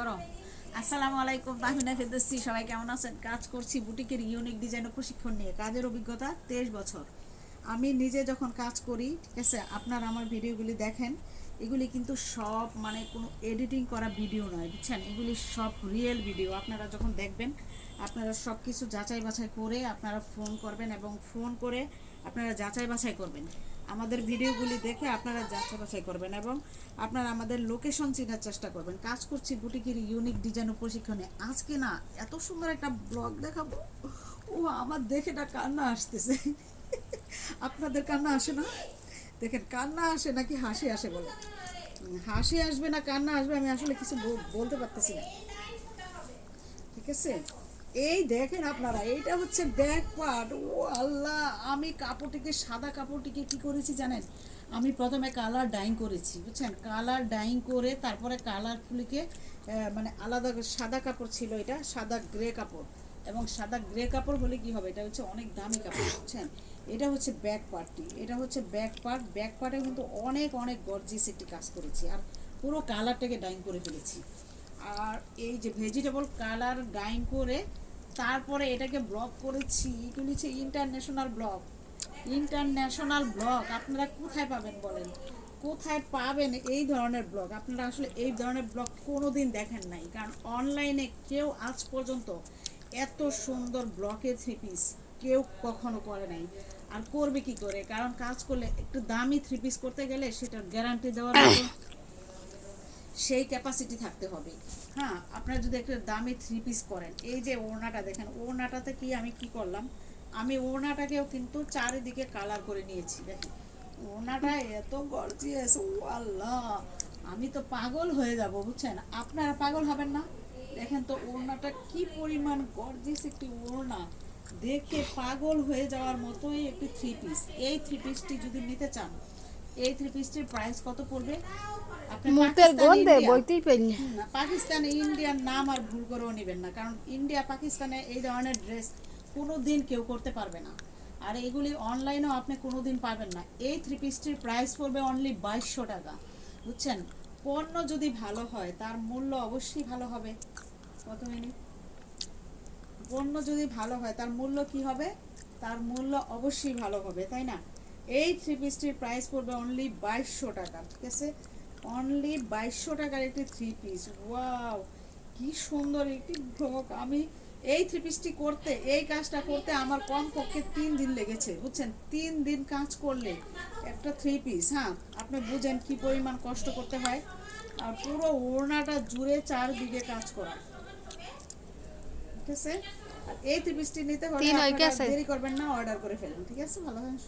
করো। আসসালামু আলাইকুম তাহমিনা ফেরদৌসি, সবাই কেমন আছেন? কাজ করছি বুটিকের ইউনিক ডিজাইন ও প্রশিক্ষণ নিয়ে। কাজের অভিজ্ঞতা তেইশ বছর। আমি নিজে যখন কাজ করি, ঠিক আছে, আপনারা আমার ভিডিওগুলি দেখেন, এগুলি কিন্তু সব মানে কোনো এডিটিং করা ভিডিও নয়, বুঝছেন? এগুলি সব রিয়েল ভিডিও আপনারা যখন দেখবেন, আপনারা সব কিছু যাচাই বাছাই করে আপনারা ফোন করবেন এবং ফোন করে আপনারা যাচাই বাছাই করবেন। আমাদের ভিডিওগুলি দেখে আপনারা যাচাই বাছাই করবেন এবং আপনারা আমাদের লোকেশন চেনার চেষ্টা করবেন। কাজ করছি বুটিকের ইউনিক ডিজাইন প্রশিক্ষণে। আজকে না এত সুন্দর একটা ব্লগ দেখাবো। ও, আমার দেখে না কান্না আসতেছে। আপনাদের কান্না আসে না? দেখেন, কান্না আসে নাকি হাসি আসে বলে? হাসি আসবে না, কান্না আসবে, আমি আসলে কিছু বলতে পারতেছি না। ঠিক আছে? এই দেখেন আপনারা, এইটা হচ্ছে ব্যাক পার্ট ও আল্লাহ, আমি কাপড়টিকে, সাদা কাপড়টিকে কি করেছি জানেন? আমি প্রথমে কালার ডাইং করেছি, বুঝছেন? কালার ডাইং করে তারপরে কালারগুলিকে মানে আলাদা সাদা কাপড় ছিল এটা, সাদা গ্রে কাপড়। এবং সাদা গ্রে কাপড় হলে কি হবে? এটা হচ্ছে অনেক দামি কাপড়, বুঝছেন? এটা হচ্ছে ব্যাক পার্টটি এটা হচ্ছে ব্যাক পার্ট ব্যাক পার্টে কিন্তু অনেক অনেক গর্জিস একটি কাজ করেছি, আর পুরো কালারটাকে ডাইং করে ফেলেছি। আর এই যে ভেজিটেবল কালার ডাইং করে তারপরে এটাকে ব্লক করেছি এগুলি হচ্ছে ইন্টারন্যাশনাল ব্লক ইন্টারন্যাশনাল ব্লক আপনারা কোথায় পাবেন বলেন? কোথায় পাবেন এই ধরনের ব্লগ আপনারা আসলে এই ধরনের ব্লগ কোনোদিন দেখেন নাই, কারণ অনলাইনে কেউ আজ পর্যন্ত এত সুন্দর ব্লকের থ্রি পিস কেউ কখনো করে নাই। আর করবে কি করে? কারণ কাজ করলে একটু দামি থ্রি পিস করতে গেলে সেটার গ্যারান্টি দেওয়ার সেই ক্যাপাসিটি থাকতে হবে। হ্যাঁ আপনারা যদি একটা দামি থ্রি পিস করেন, এই যে ওড়নাটা দেখেন, ওড়নাটাতে কি আমি কি করলাম? আমি ওড়নাটাকেও কিন্তু চারিদিকে কালার করে নিয়েছি, দেখেন। ওড়নাটা এত গর্জিয়াস ও আল্লাহ আমি তো পাগল হয়ে যাব, বুঝছেন? আপনারা পাগল হবেন না? দেখেন তো ওড়নাটা কি পরিমাণ গর্জিয়াস একটি ওড়না। দেখে পাগল হয়ে যাওয়ার মতোই একটি থ্রি পিস এই থ্রি পিসটি যদি নিতে চান এই থ্রি পিসটির প্রাইস কত পড়বে? মুখের গন্ধে বইতেই পারি না। পাকিস্তানে নাম আর ভুল করেও নেবেন না কারণ ইন্ডিয়া পাকিস্তানে এই ধরনের ড্রেস কোনো দিন কেউ করতে পারবে না। আর অনলাইনেও আপনি কোনো দিন পাবেন না। এই থ্রি পিসটির প্রাইস পড়বে অনলি বাইশশো টাকা। বুঝছেন? পণ্য যদি ভালো হয় তার মূল্য অবশ্যই ভালো হবে। কত মিনিট? পণ্য যদি ভালো হয় তার মূল্য কি হবে? তার মূল্য অবশ্যই ভালো হবে তাই না? এই থ্রি পিসটির প্রাইস পড়বে অনলি বাইশশো টাকা ঠিক আছে? অনলি বাইশশো টাকার একটি থ্রি পিস ওয়াও কি সুন্দর একটি ফ্রক আমি এই থ্রি পিসটি করতে এই কাজটা করতে আমার কম পক্ষে তিন দিন লেগেছে বুঝছেন? তিন দিন কাজ করলে একটা থ্রি পিস হ্যাঁ? আপনি বুঝেন কি পরিমাণ কষ্ট করতে হয়। আর পুরো ওড়নাটা জুড়ে চার চারদিকে কাজ করা। ঠিক আছে? এই থ্রি পিসটি নিতে হলে। দেরি করবেন না অর্ডার করে ফেলুন। ঠিক আছে? ভালো থাকুন।